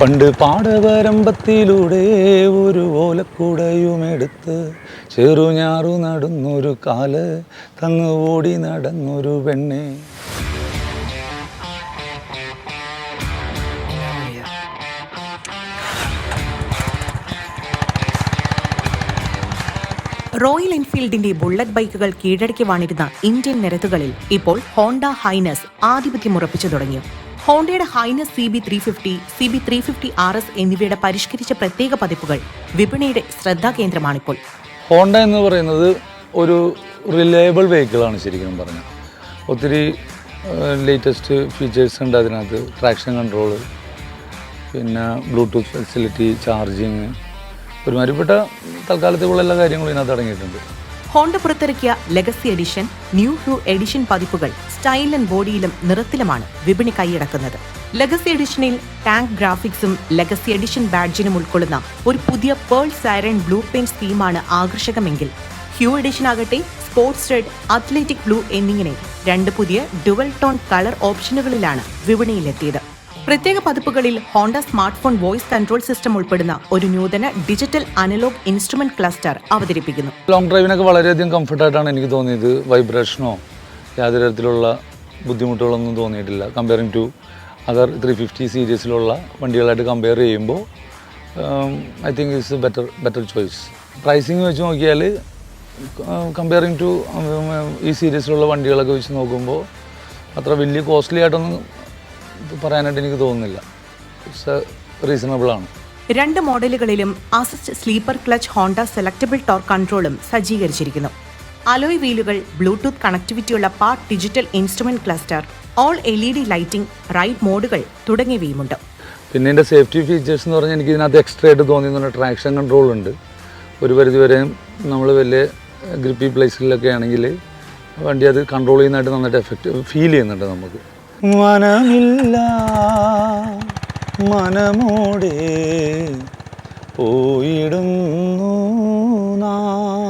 പണ്ട് പാടവരമ്പത്തിലൂടെ ഒരു ഓലക്കുടയുമെടുത്ത് ചെറുഞാറു നടന്നൊരു കാൽ തന്നു ഓടി നടന്നൊരു പെണ്ണെ. റോയൽ എൻഫീൽഡിന്റെ ബുള്ളറ്റ് ബൈക്കുകൾ കീഴടക്കി വാണിരുന്ന ഇന്ത്യൻ നിരത്തുകളിൽ ഇപ്പോൾ ഹോണ്ട ഹൈനസ് ആധിപത്യം ഉറപ്പിച്ചു തുടങ്ങി. ഹോണ്ടയുടെ Highness C B three fifty C B three fifty R S എന്നിവയുടെ പരിഷ്കരിച്ച പ്രത്യേക പതിപ്പുകൾ വിപണിയുടെ ശ്രദ്ധാകേന്ദ്രമാണിപ്പോൾ. ഹോണ്ട എന്ന് പറയുന്നത് ഒരു റിലയബിൾ വെഹിക്കിളാണ് ശരിക്കും പറഞ്ഞാൽ. ഒത്തിരി ലേറ്റസ്റ്റ് ഫീച്ചേഴ്സ് ഉണ്ട് അതിനകത്ത്. ട്രാക്ഷൻ കൺട്രോൾ പിന്നെ ബ്ലൂടൂത്ത് ഫെസിലിറ്റി ചാർജിങ് ഒരുമാതിരിപ്പെട്ട തൽക്കാലത്തേക്കുള്ള എല്ലാ കാര്യങ്ങളും ഇതിനകത്ത് അടങ്ങിയിട്ടുണ്ട്. ഹോണ്ട പുറത്തിറക്കിയ legacy edition new hue edition പതിപ്പുകൾ ആൻഡ് ബോഡിയിലും നിറത്തിലുമാണ് വിപണി കൈയടക്കുന്നത്. ലെഗസി എഡിഷനിൽ ടാങ്ക് ഗ്രാഫിക്സും ലെഗസി എഡിഷൻ ബാഡ്ജിനും ഉൾക്കൊള്ളുന്ന ഒരു പുതിയ പേൾ സൈറൻ ബ്ലൂ പെയിന്റ് സ്കീമാണ് ആകർഷകമെങ്കിൽ ഹ്യൂ എഡിഷൻ ആകട്ടെ സ്പോർട്സ് റെഡ് അത്ലറ്റിക് ബ്ലൂ എന്നിങ്ങനെ രണ്ട് പുതിയ ഡുവൽ ടോൺ കളർ ഓപ്ഷനുകളിലാണ് വിപണിയിലെത്തിയത്. പ്രത്യേക പതിപ്പുകളിൽ Honda smartphone voice control system ഉൾപ്പെടുന്ന ഒരു നൂതന ഡിജിറ്റൽ അനലോഗ് ഇൻസ്ട്രുമെന്റ് ക്ലസ്റ്റർ അവതരിപ്പിക്കുന്നു. ലോങ് ഡ്രൈവിനൊക്കെ വളരെയധികം കംഫർട്ടായിട്ടാണ് എനിക്ക് തോന്നിയത്. വൈബ്രേഷനോ യാതൊരു തരത്തിലുള്ള ബുദ്ധിമുട്ടുകളൊന്നും തോന്നിയിട്ടില്ല. Comparing to other three fifty സീരീസിലുള്ള വണ്ടികളായിട്ട് കമ്പയർ ചെയ്യുമ്പോൾ I think it's better better choice pricing വെച്ച് നോക്കിയാൽ കമ്പയറിങ് ടു ഈ സീരീസിലുള്ള വണ്ടികളൊക്കെ വെച്ച് നോക്കുമ്പോൾ അത്ര വലിയ കോസ്റ്റ്ലി ആയിട്ടൊന്നും പറയാനായിട്ട് എനിക്ക് തോന്നുന്നില്ല. ഇറ്റ്സ് റീസണബിൾ ആണ്. രണ്ട് മോഡലുകളിലും assist slipper clutch Honda selectable torque കൺട്രോളും സജ്ജീകരിച്ചിരിക്കുന്നു. അലോയ് വീലുകൾ Bluetooth കണക്ടിവിറ്റിയുള്ള part digital instrument cluster all L E D lighting ride മോഡുകൾ തുടങ്ങിയവയുമുണ്ട്. പിന്നെ എന്റെ സേഫ്റ്റി ഫീച്ചേഴ്സ് എന്ന് പറഞ്ഞാൽ എനിക്ക് ഇതിനകത്ത് എക്സ്ട്രാ ആയിട്ട് തോന്നിയെന്ന് ട്രാക്ഷൻ കൺട്രോൾ ഉണ്ട്. ഒരു പരിധി വരെ നമ്മൾ വലിയ ഗ്രിപ്പി പ്ലേസിലൊക്കെ ആണെങ്കിൽ വണ്ടി അത് കൺട്രോൾ ചെയ്യുന്നതായിട്ട് നന്നായിട്ട് എഫക്റ്റ് ഫീൽ ചെയ്യുന്നുണ്ട് നമുക്ക്. മനമില്ല മനമോടെ പോയിടുന്നു നാം.